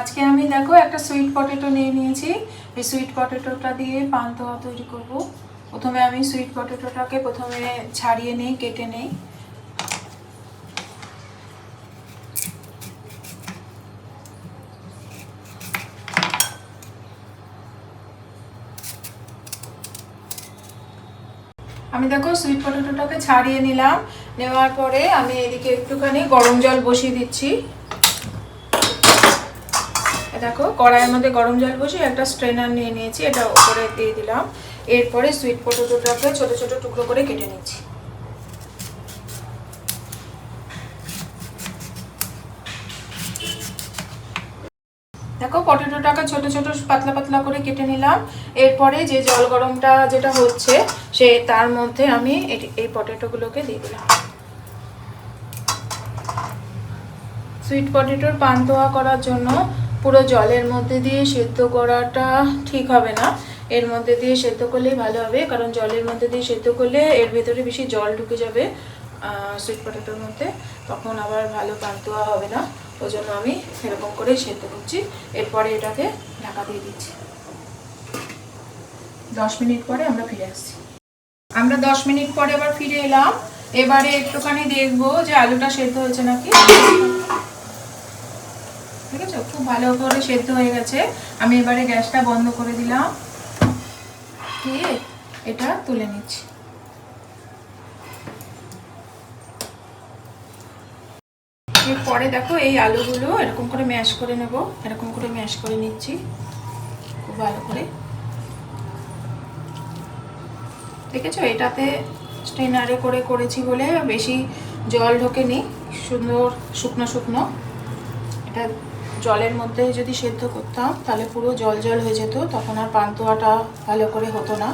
আজকে আমি দেখো একটা সুইট পটেটো নিয়ে নিয়েছি। এই সুইট পটেটোটা দিয়ে পান্তুয়া তৈরি করব। প্রথমে আমি সুইট পটেটোটাকে প্রথমে ছাড়িয়ে নেই, কেটে নেই। আমি দেখো সুইট পটেটোটাকে ছাড়িয়ে নিলাম। নেওয়ার পরে আমি এদিকে একটুখানি গরম জল বসিয়ে দিচ্ছি। দেখো, কড়াইয়ের মধ্যে গরম জল বসিয়ে একটা স্ট্রেনার নিয়ে নিয়েছি, এটা ওপরে দিয়ে দিলাম। এরপরে সুইট পটেটোটাকে ছোট ছোট টুকরো করে কেটে নিচ্ছি। দেখো পটেটোটাকে ছোট ছোট পাতলা পাতলা করে কেটে নিলাম। এরপরে যে জল গরমটা যেটা হচ্ছে, সে তার মধ্যে আমি এই পটেটোগুলোকে দিয়ে দিলাম। সুইট পটেটোর পান্তোয়া করার জন্য পুরো জলের মধ্যে দিয়ে সেদ্ধ করাটা ঠিক হবে না। এর মধ্যে দিয়ে সেদ্ধ করলেই ভালো হবে, কারণ জলের মধ্যে দিয়ে সেদ্ধ করলে এর ভেতরে বেশি জল ঢুকে যাবে সুইট পটেটোর মধ্যে। তখন আবার ভালো পান্তোয়া হবে না। ওই জন্য আমি এরকম করে সেদ্ধ করছি। এরপরে এটাকে ঢাকা দিয়ে দিচ্ছি। দশ মিনিট পরে আমরা ফিরে আসছি। আমরা দশ মিনিট পরে আবার ফিরে এলাম। এবারে একটুখানি দেখব যে আলুটা সেদ্ধ হয়েছে নাকি। ঠিক আছে? খুব ভালো করে সেদ্ধ হয়ে গেছে। আমি এবারে গ্যাসটা বন্ধ করে দিলাম। দিয়ে এটা তুলে নিচ্ছি। পরে দেখো এই আলুগুলো এরকম করে ম্যাশ করে নেব। এরকম করে ম্যাশ করে নিচ্ছি। খুব ভালো করে। দেখেছ? এটাতে স্টেনারে করে করেছি বলে বেশি জল ঢোকেনি। সুন্দর শুকনো শুকনো। এটা জলের মধ্যে যদি সেদ্ধ করতাম, তাহলে পুরো জল জল হয়ে যেত, তখন আর পান্তুয়াটা ভালো করে হতো না।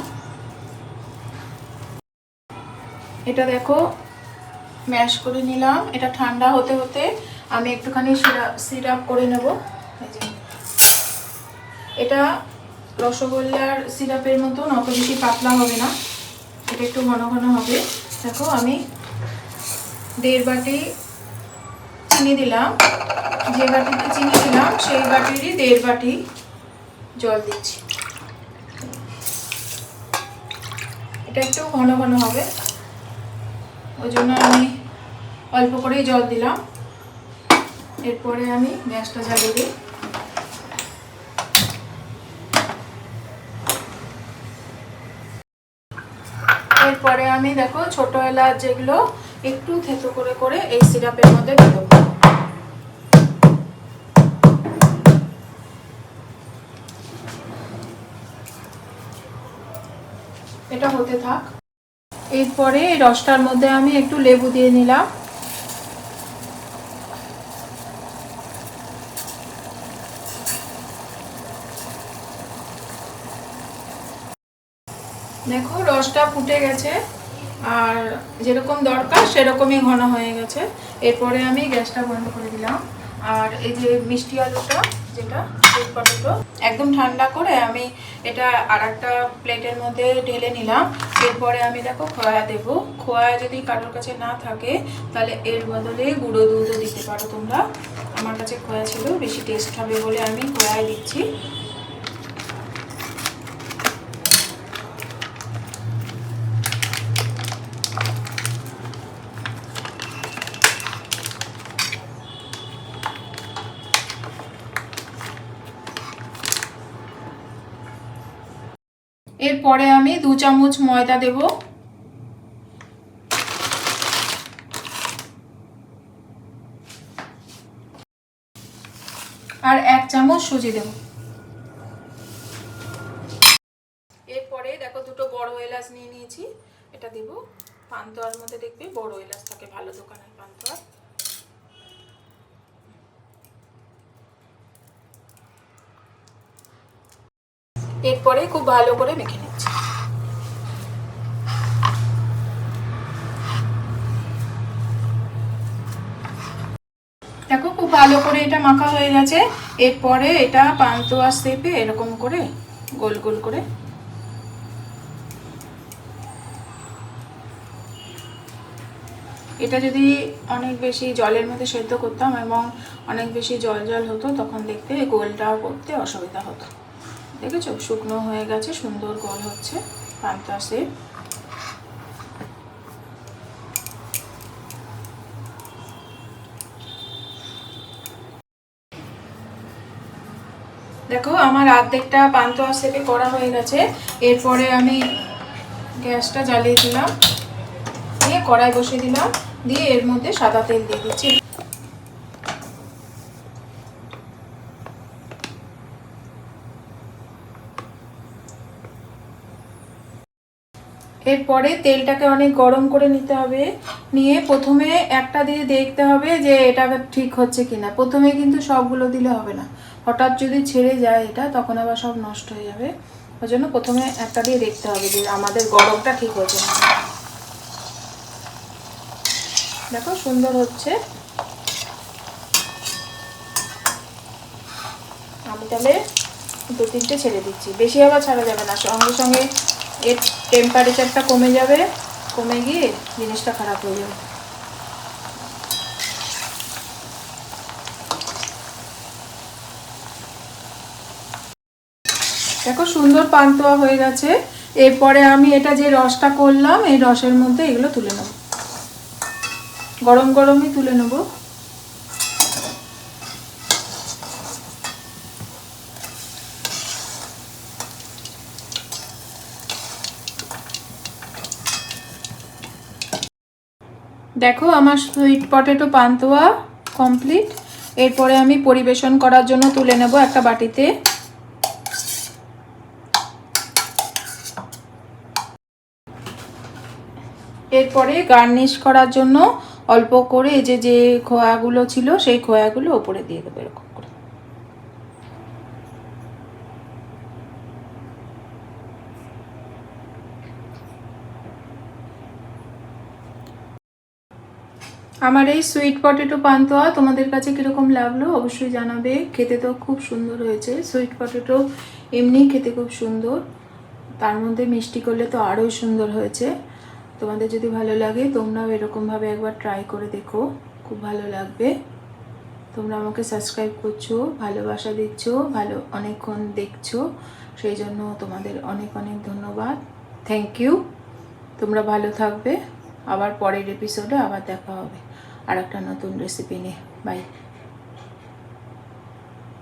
এটা দেখো, ম্যাশ করে নিলাম। এটা ঠান্ডা হতে হতে আমি একটুখানি সিরাপ সিরাপ করে নেব। এটা রসগোল্লার সিরাপের মতন, অত বেশি পাতলা হবে না। এটা একটু ঘন ঘন হবে। দেখো, আমি দেড় বাটি চিনি দিলাম। যে বাটিতে চিনি দিলাম, সেই বাটিরই দেড় বাটি জল দিচ্ছি। এটা একটু ঘন ঘন হবে। ওই জন্য আমি অল্প করেই জল দিলাম। এরপরে আমি গ্যাসটা জ্বালিয়ে দিই। এরপরে আমি দেখো ছোট এলাচ যেগুলো একটু থেতো করে করে এই সিরাপের মধ্যে দেবো। এটা হতে থাক। এরপরে রসটার মধ্যে আমি একটু লেবু দিয়ে নিলাম। দেখো রসটা ফুটে গেছে, আর যেরকম দরকার সেরকমই ঘন হয়ে গেছে। এরপরে আমি গ্যাসটা বন্ধ করে দিলাম। আর এই যে মিষ্টি আলুটা, যেটা সুইট পটেটো একদম ঠান্ডা করে আমি এটা আর একটা প্লেটের মধ্যে ঢেলে নিলাম। এরপরে আমি দেখো খোয়া দেব। খোয়া যদি কারোর কাছে না থাকে, তাহলে এর বদলে গুঁড়ো দুধও দিতে পারো তোমরা। আমার কাছে খোয়া ছিল, বেশি টেস্ট হবে বলে আমি খোয়ায় দিচ্ছি। এরপরে আমি দু চামচ ময়দা দেব। আর এক চামচ সুজি দেব। এরপরে দেখো দুটো বড় এলাচ নিয়ে নিয়েছি। এটা দেব। পান্তোয়ার মধ্যে দেখবে বড় এলাচ থাকে ভালো দোকানের পান্তোয়া। এরপরে খুব ভালো করে মেখে নিচ্ছি। দেখো, খুব ভালো করে এটা মাখা হয়ে গেছে। এরপরে এটা পান্তুয়া শেপে এরকম করে গোল গোল করে এটা যদি অনেক বেশি জলের মধ্যে সেদ্ধ করতাম এবং অনেক বেশি জল জল হতো, তখন দেখতে গোলটাও করতে অসুবিধা হতো। দেখেছ? শুকনো হয়ে গেছে, সুন্দর গোল হচ্ছে, পান্তা দেখো, আমার অর্ধেকটা পান্তুয়া শেপে করা হয়ে গেছে। এরপরে আমি গ্যাসটা জ্বালিয়ে দিলাম, দিয়ে কড়াই বসিয়ে দিলাম, দিয়ে এর মধ্যে সাদা তেল দিয়ে দিচ্ছি। এরপরে তেলটাকে অনেক গরম করে নিতে হবে। নিয়ে প্রথমে একটা দিয়ে দেখতে হবে যে এটা ঠিক হচ্ছে কিনা। প্রথমে কিন্তু সবগুলো দিলে হবে না। হঠাৎ যদি ছেড়ে যায় এটা, তখন আবার সব নষ্ট হয়ে যাবে। ওই জন্য প্রথমে একটা দিয়ে দেখতে হবে যে আমাদের গরমটা ঠিক হচ্ছে না দেখো, সুন্দর হচ্ছে। আমি তাহলে দু তিনটে ছেড়ে দিচ্ছি। বেশি আবার ছাড়া যাবে না। সঙ্গে সঙ্গে এর টেম্পারেচারটা কমে যাবে, কমে গিয়ে জিনিসটা খারাপ হয়ে যাবে। দেখো সুন্দর পান্তুয়া হয়ে গেছে। এরপরে আমি এটা যে রসটা করলাম, এই রসের মধ্যে এগুলো তুলে নেব। গরম গরমই তুলে নেব। দেখো, আমার সুইট পটেটো পান্তুয়া কমপ্লিট এরপরে আমি পরিবেশন করার জন্য তুলে নেব একটা বাটিতে। এরপরে গার্নিশ করার জন্য অল্প করে যে যে খোয়াগুলো ছিল, সেই খোয়াগুলো ওপরে দিয়ে দেবো এরকম করে আমার এই সুইট পটেটো পান্তুয়া তোমাদের কাছে কীরকম লাগল অবশ্যই জানাবে। খেতে তো খুব সুন্দর হয়েছে। সুইট পটেটো এমনি খেতে খুব সুন্দর। তার মধ্যে মিষ্টি করলে তো আরোই সুন্দর হয়েছে। তোমাদের যদি ভালো লাগে তোমরাও এরকমভাবে একবার ট্রাই করে দেখো। খুব ভালো লাগবে। তোমরা আমাকে সাবস্ক্রাইব করছ, ভালোবাসা দিচ্ছ, ভালো অনেকক্ষণ দেখছ। সেই জন্য তোমাদের অনেক অনেক ধন্যবাদ। থ্যাংক ইউ তোমরা ভালো থাকবে। আবার পরের এপিসোডে আবার দেখা হবে। আর একটা নতুন রেসিপি নিয়ে বাই